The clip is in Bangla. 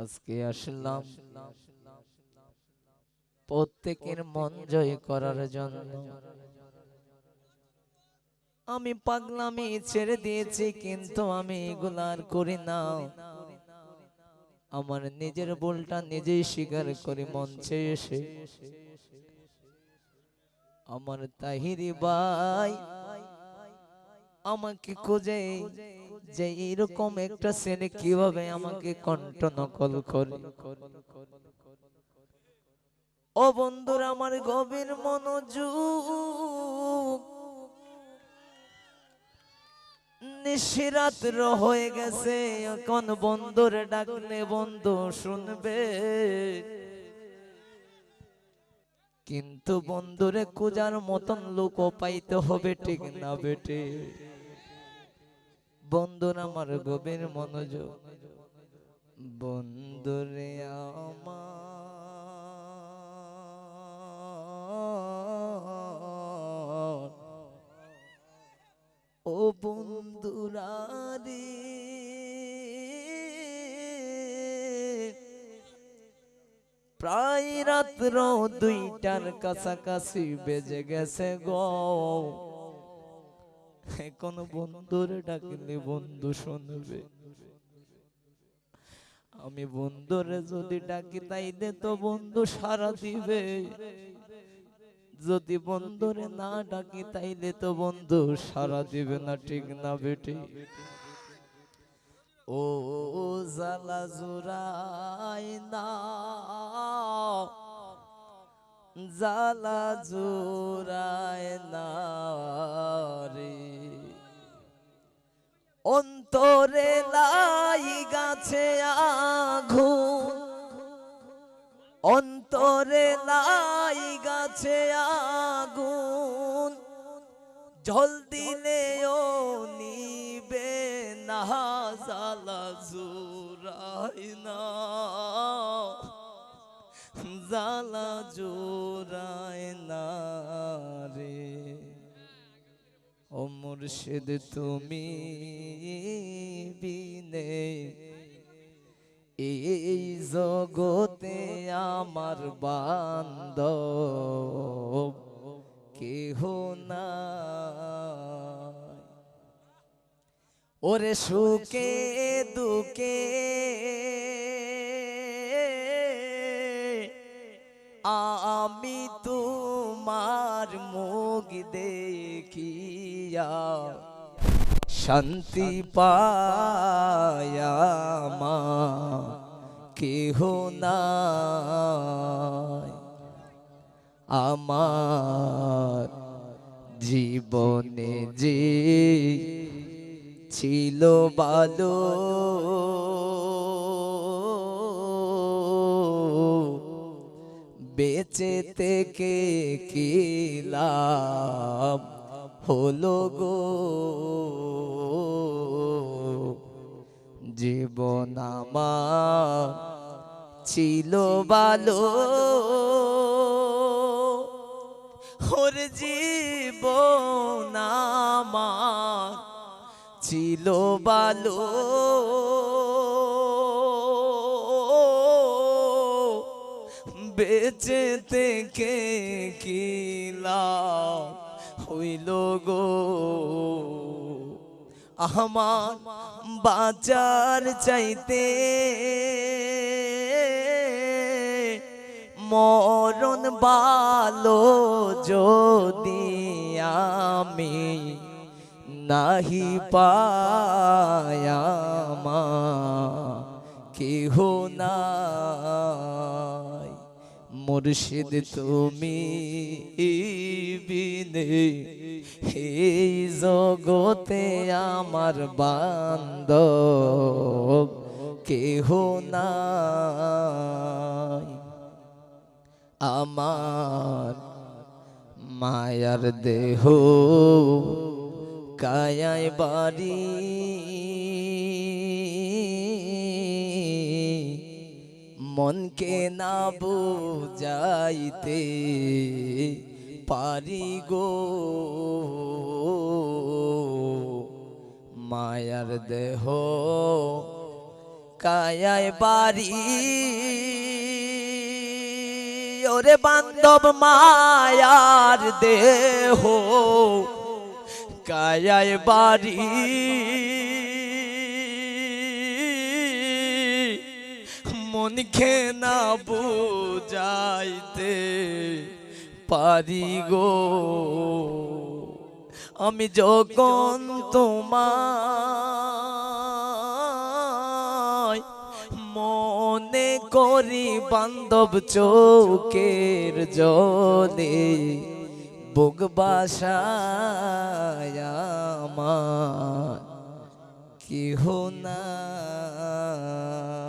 আজকে আসলাম প্রত্যেকের মন জয় করার জন্য। আমি পাগলামি ছেড়ে দিয়েছি, কিন্তু আমি এগুলা আর করি না। আমার নিজের ভুলটা নিজেই স্বীকার করি মঞ্চে এসে আমার তাহিরি ভাই আমাকে খুঁজে যে এরকম একটা ছেলে কীভাবে আমাকে কণ্ঠ নকল করে। ও বন্ধুরা আমার গভীর মনোযোগ। নিশিরাত্র হয়ে গেছে এখন বন্ধুরে ডাকলে বন্ধু শুনবে। কিন্তু বন্ধুরে কুজার মতন লোক পাইতে হবে ঠিক না বেটে? বন্ধুর আমার গভীর মনোযোগ। বন্ধুরে আমার ও বন্ধুরা রে প্রায় রাত্র দুইটার কাছাকাছি বেজে গেছে গো। এখন বন্ধুরে ডাকলে বন্ধু শুনবে। আমি বন্ধুরে যদি ডাকি তাইলে তো বন্ধু সারা দিবে। যদি বন্ধুরে না ডাকি তাইলে তো বন্ধু সারা দিবে না, ঠিক না বেটি? ও জালা জুরাই না জালা জুরাই না রে। অন্তরে লাই গাছে আগুন। অন্তরে লাই গাছে আগুন। জল দিলেও নিবে না জালা জোরাই না। জালা জোরাই না। ও মুর্শিদ তুমি বিনে। এই জগতে আমার বান্দ কেহ না ওরে সুখে দুকে আমি তোমার মুখ দেখিয়া শান্তি পায়ামা কেহ নাই। আমার জীবনে যে ছিল ভালো বেঁচে থেকে কি লাভ? হলো গো জীবন ছিল ওর জীবন আমার ছিল ভালো। বেঁচে থেকে কি লাভ হইল গো আমার বাজার চাইতে। মরণ বালো যদি আমি নাহি পায়ামা কেহ নাই মুর্শিদ তুমি বিনে এই জগতে আমার বান্ধব কেহ নাই। আমার মায়ার দেহ কায়ায় বাড়ি মনকে না বুঝাইতে পারি গো। মায়ার দেহ কায়ায় বাড়ি। ওরে বান্ধব মায়ার দেহ কায়ায় বাড়ি। মনকে না বুঝাইতে পারি গো। আমি যখন তোমায় মনে করি, বান্ধব চৌকের জলে বুক বাসায় আমার কেহ নাই।